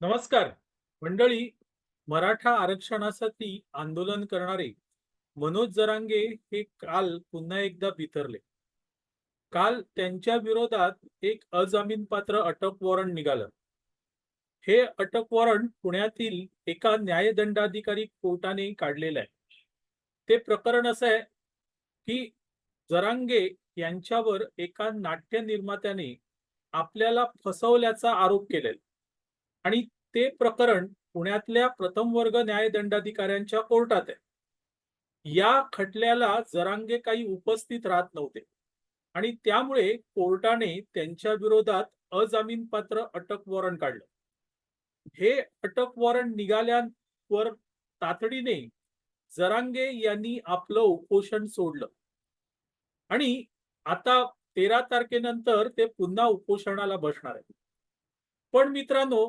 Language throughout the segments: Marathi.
नमस्कार. मंडळी मराठा आरक्षणासाठी आंदोलन करणारे मनोज जरांगे हे काल पुन्हा एकदा बिथरले काल त्यांच्या विरोधात एक अजामीनपात्र अटक वॉरंट निघालं. हे अटक वॉरंट पुण्यातील एका न्यायदंडाधिकारी कोर्टाने काढलेलं आहे. ते प्रकरण असं आहे की जरांगे यांच्यावर एका नाट्य निर्मात्याने आपल्याला फसवल्याचा आरोप केलेला आणि ते प्रकरण पुण्यातल्या प्रथम वर्ग न्यायदंडाधिकाऱ्यांच्या कोर्टात आहे. या खटल्याला जरांगे काही उपस्थित राहत नव्हते. आणि त्यामुळे कोर्टाने त्यांच्या विरोधात अजामीनपात्र अटक वॉरंट काढलं. हे अटक वॉरंट निघाल्यावर तातडीने जरांगे यांनी आपलं उपोषण सोडलं. आणि आता तेरा तारखेनंतर ते पुन्हा उपोषणाला बसणार आहे पण मित्रांनो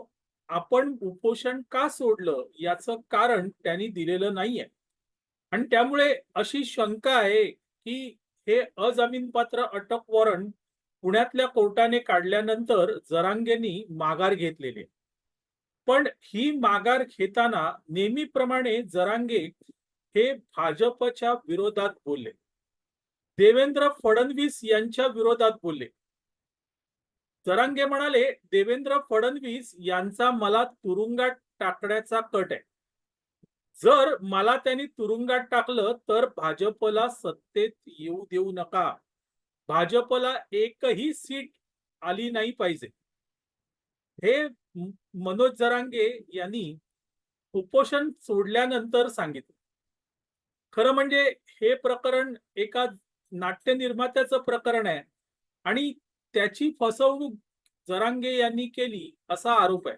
आपण उपोषण का सोडलं याचं कारण त्यांनी दिलेलं नाहीये. आणि त्यामुळे अशी शंका आहे की हे अजामीनपात्र अटक वॉरंट पुण्यातल्या कोर्टाने काढल्यानंतर जरांगेंनी माघार घेतलेली पण ही माघार घेताना नेहमीप्रमाणे जरांगे हे भाजपच्या विरोधात बोलले. देवेंद्र फडणवीस यांच्या विरोधात बोलले. जरांगे म्हणाले देवेंद्र फडणवीस यांचा मला तुरुंगात टाकण्याचा कट आहे. जर मला त्यांनी तुरुंगात टाकलं तर भाजपला सत्तेत येऊ देऊ नका. भाजपला एकही सीट आली नाही पाहिजे. हे मनोज जरांगे यांनी उपोषण सोडल्यानंतर सांगितलं. खरं म्हणजे हे प्रकरण एका नाट्य निर्मात्याचं प्रकरण आहे. आणि त्याची फसवणूक जरांगे यांनी केली असा आरोप आहे.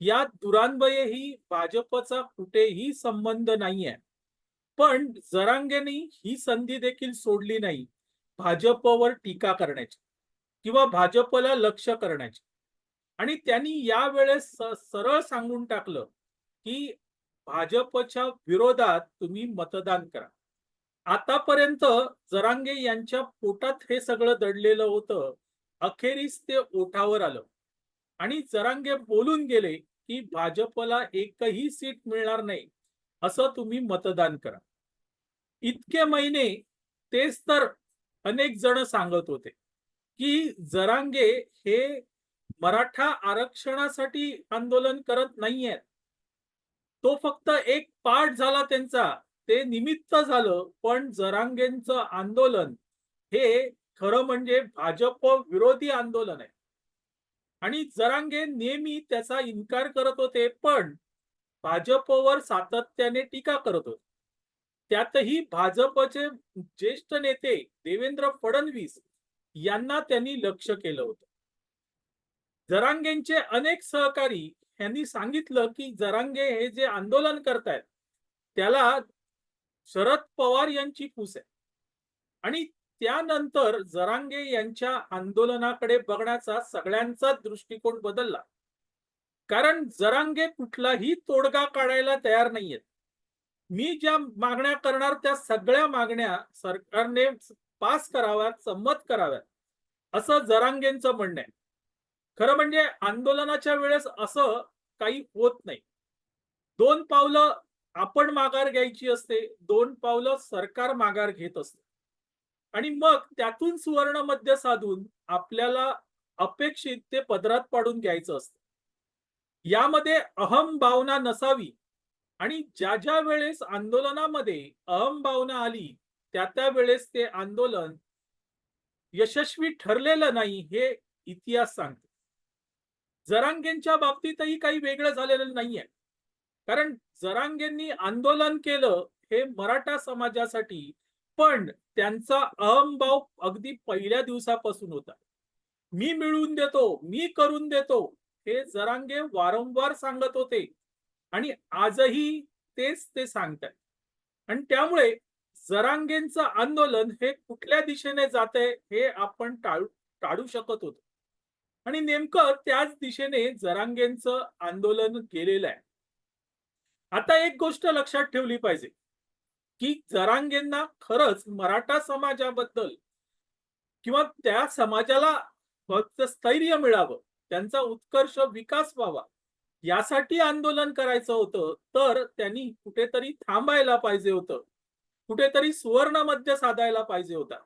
यात दुरान्वयही भाजपचा कुठेही संबंध नाहीये. पण जरांगेनी ही संधी देखील सोडली नाही. भाजपवर टीका करण्याची किंवा भाजपला लक्ष करण्याची. आणि त्यांनी यावेळेस सरळ सांगून टाकलं की भाजपच्या विरोधात तुम्ही मतदान करा. आतापर्यंत जरांगे यांच्या पोटात हे सगळं दडलेलं होतं. अखेरीस ते ओठावर आलं. आणि जरांगे बोलून गेले की भाजपला एकही सीट मिळणार नाही असं तुम्ही मतदान करा. इतके महिने तेच तर अनेक जण सांगत होते की जरांगे हे मराठा आरक्षणासाठी आंदोलन करत नाहीयेत. तो फक्त एक पाठ झाला त्यांचा ते निमित्त झालं पण जरांगेंचं आंदोलन हे खरं म्हणजे भाजप विरोधी आंदोलन आहे. आणि जरांगे नेहमी त्याचा इन्कार करत होते पण भाजपवर सातत्याने टीका करत होते. त्यातही भाजपचे ज्येष्ठ नेते देवेंद्र फडणवीस यांना त्यांनी लक्ष केलं होतं. जरांगेंचे अनेक सहकारी यांनी सांगितलं की जरांगे हे जे आंदोलन करतायत त्याला शरद पवार यांची फूस आहे. आणि त्यानंतर जरांगे यांच्या आंदोलनाकडे बघण्याचा सगळ्यांचा दृष्टिकोन बदलला. कारण जरांगे कुठलाही तोडगा काढायला तयार नाहीयेत. मी ज्या मागण्या करणार त्या सगळ्या मागण्या सरकारने पास कराव्यात संमत कराव्यात असं जरांगेंचं म्हणणं आहे. खरं म्हणजे आंदोलनाच्या वेळेस असं काही होत नाही. दोन पावलं आपण माघार घ्यायची असते दोन पावलं सरकार माघार घेत असते. आणि मग त्यातून सुवर्ण मध्य साधून आपल्याला अपेक्षित ते पदरात पाडून घ्यायचं असतं. यामध्ये अहम भावना नसावी आणि ज्या ज्या वेळेस आंदोलनामध्ये अहम भावना आली त्या त्या वेळेस ते आंदोलन यशस्वी ठरलेलं नाही हे इतिहास सांगतो. जरांगेंच्या बाबतीतही काही वेगळं झालेलं नाहीये. कारण जरांगेंनी आंदोलन केलं हे मराठा समाजासाठी पण त्यांचा अहमभाव अगदी पहिल्या दिवसापासून होता. मी मिळवून देतो मी करून देतो हे जरांगे वारंवार सांगत होते. आणि आजही तेच ते सांगतात आणि त्यामुळे जरांगेंचं आंदोलन हे कुठल्या दिशेने जाते हे आपण टाळू टाळू शकत होतो. आणि नेमकं त्याच दिशेने जरांगेंचं आंदोलन गेलेलं आहे. आता एक गोष्ट लक्षात ठेवली पाहिजे. की जरांगेंना खरंच मराठा समाजाबद्दल किंवा त्या समाजाला फक्त स्थैर्य मिळावं त्यांचा उत्कर्ष विकास व्हावा यासाठी आंदोलन करायचं होतं तर त्यांनी कुठेतरी थांबायला पाहिजे होतं. कुठेतरी सुवर्ण मध्य साधायला पाहिजे होता.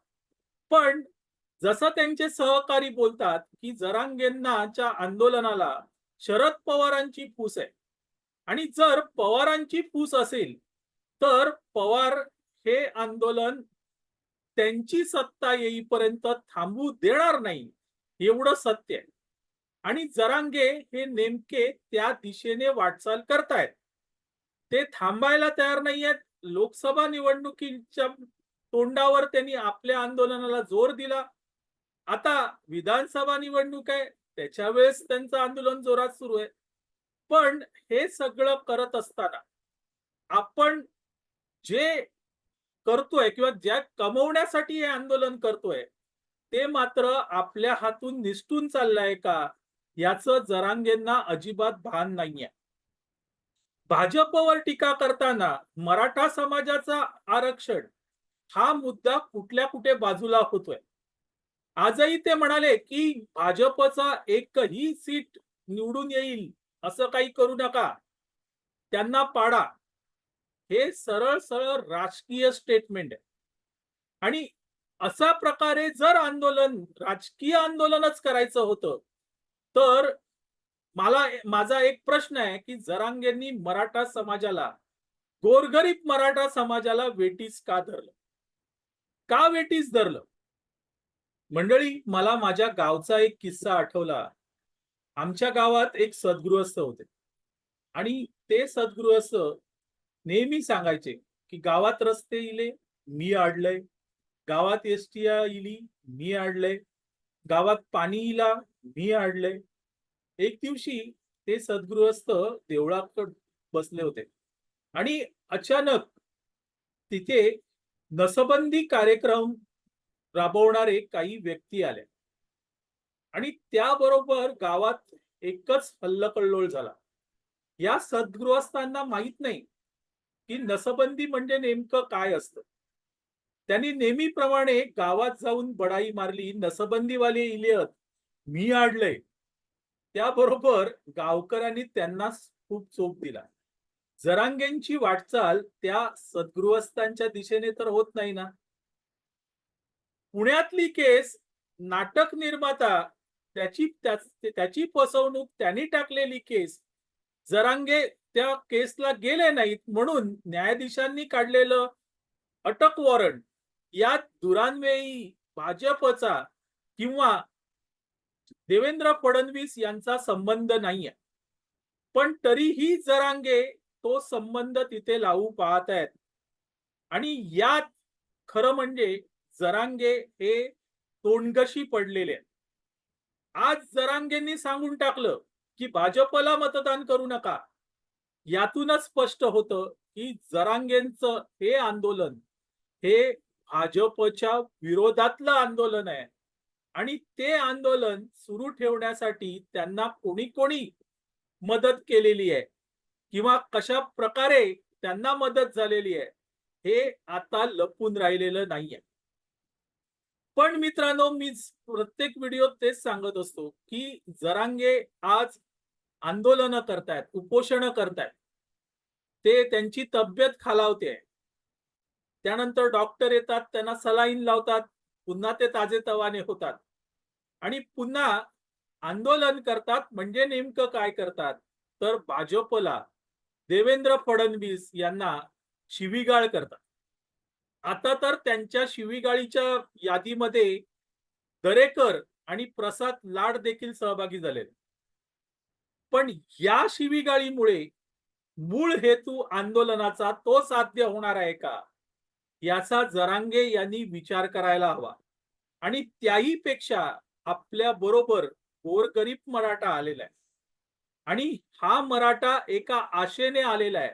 पण जसं त्यांचे सहकारी बोलतात की जरांगेंनाच्या आंदोलनाला शरद पवारांची फूस आहे. आणि जर पवारांची फूस असेल तर पवार हे आंदोलन त्यांची सत्ता येईपर्यंत थांबू देणार नाही एवढं सत्य आहे. आणि जरांगे हे नेमके त्या दिशेने वाटचाल करतायत. ते थांबायला तयार नाही आहेत लोकसभा निवडणुकीच्या तोंडावर त्यांनी आपल्या आंदोलनाला जोर दिला. आता विधानसभा निवडणूक आहे त्याच्या वेळेस त्यांचं आंदोलन जोरात सुरू आहे. पण हे सगळं करत असताना आपण जे करतोय किंवा ज्या कमवण्यासाठी हे आंदोलन करतोय ते मात्र आपल्या हातून निसटून चाललंय का? याचं जरांगेंना अजिबात भान नाहीये. भाजपवर टीका करताना मराठा समाजाचा आरक्षण हा मुद्दा कुठल्या कुठे बाजूला होतोय? आजही ते म्हणाले की भाजपचा एकही सीट निवडून येईल असं काही करू नका. त्यांना पाडा. हे सरळ सरळ राजकीय स्टेटमेंट आहे. आणि अशा प्रकारे जर आंदोलन राजकीय आंदोलनच करायचं होतं तर मला माझा एक प्रश्न आहे की जरांगेंनी मराठा समाजाला गोरगरीब मराठा समाजाला वेटीस का धरलं? का वेटीस धरलं? मंडळी मला माझ्या गावचा एक किस्सा आठवला. आमच्या गावात एक सद्गृहस्थ होते. आणि ते सद्गृहस्थ नेहमी सांगायचे की गावात रस्ते इले मी आडलंय. गावात एसटीया इली मी आडलंय. गावात पाणी इला मी आडलंय. एक दिवशी ते सद्गृहस्थ देवळाकड बसले होते. आणि अचानक तिथे नसबंदी कार्यक्रम राबवणारे काही व्यक्ती आले आणि त्याबरोबर गावात एकच हल्लकल्लोळ झाला. या सद्गृहस्थांना माहीत नाही की नसबंदी म्हणजे नेमकं काय असतं? त्यांनी नेहमीप्रमाणे गावात जाऊन बडाई मारली नसबंदीवाले इलियत मी आडलंय त्याबरोबर गावकऱ्यांनी त्यांना खूप चोप दिला. जरांगेंची वाटचाल त्या सद्गृहस्थांच्या दिशेने तर होत नाही ना? पुण्यातली केस नाटक निर्माता त्याची त्याची फसवणूक त्यांनी टाकलेली केस जरांगे त्या केसला गेले नाहीत म्हणून न्यायाधीशांनी काढलेलं अटक वॉरंट यात दुरान्वेयी भाजपचा किंवा देवेंद्र फडणवीस यांचा संबंध नाहीये. पण तरीही जरांगे तो संबंध तिथे लावू पाहत आहेत. आणि यात खरं म्हणजे जरांगे हे तोंडगशी पडलेले आहेत. आज जरांगेंनी सांगून टाकलं की भाजपला मतदान करू नका. यातूनच स्पष्ट होतं की जरांगेंचं हे आंदोलन हे भाजपच्या विरोधातलं आंदोलन आहे. आणि ते आंदोलन सुरू ठेवण्यासाठी त्यांना कोणी कोणी मदत केलेली आहे किंवा कशा प्रकारे त्यांना मदत झालेली आहे हे आता लपून राहिलेलं नाहीये. पण मित्रांनो मी प्रत्येक व्हिडिओत तेच सांगत असतो की जरांगे आज आंदोलन करतायत उपोषण करतायत. ते त्यांची तब्येत खालावते. त्यानंतर डॉक्टर येतात त्यांना सलाईन लावतात पुन्हा ते ताजे तवाने होतात. आणि पुन्हा आंदोलन करतात म्हणजे नेमकं काय करतात? तर भाजपला देवेंद्र फडणवीस यांना शिवीगाळ करतात. आता तर त्यांच्या शिवीगाळीच्या यादीमध्ये दरेकर आणि प्रसाद लाड देखील सहभागी झाले पण या शिवीगाळीमुळे मूळ हेतू आंदोलनाचा तो साध्य होणार आहे का? याचा जरांगे यांनी विचार करायला हवा. आणि त्याही पेक्षा आपल्या बरोबर गोरगरीब मराठा आलेला आहे. आणि हा मराठा एका आशेने आलेला आहे.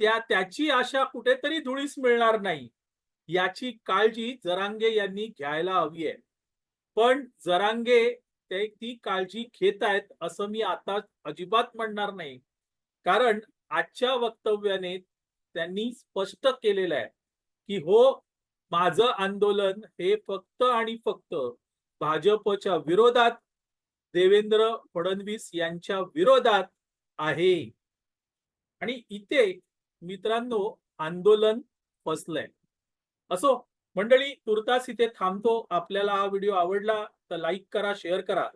त्या त्याची आशा कुठेतरी धुळीस मिळणार नाही. याची काळजी जरांगे यांनी घ्यायला हवी आहे. पण जरांगे ते ती काळजी घेत आहेत असं मी आता अजिबात म्हणणार नाही. कारण आजच्या वक्तव्याने त्यांनी स्पष्ट केलेलं आहे की हो माझं आंदोलन हे फक्त आणि फक्त भाजपच्या विरोधात देवेंद्र फडणवीस यांच्या विरोधात आहे. आणि इथे मित्रांनो आंदोलन फसलंय. असो मंडळी तुर्तास इथे थांबतो. आपल्याला हा व्हिडिओ आवडला तर लाईक करा शेअर करा.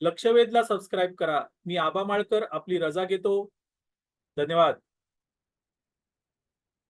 लक्षवेधला सबस्क्राईब करा. मी आबा माळकर आपली रजा घेतो. धन्यवाद.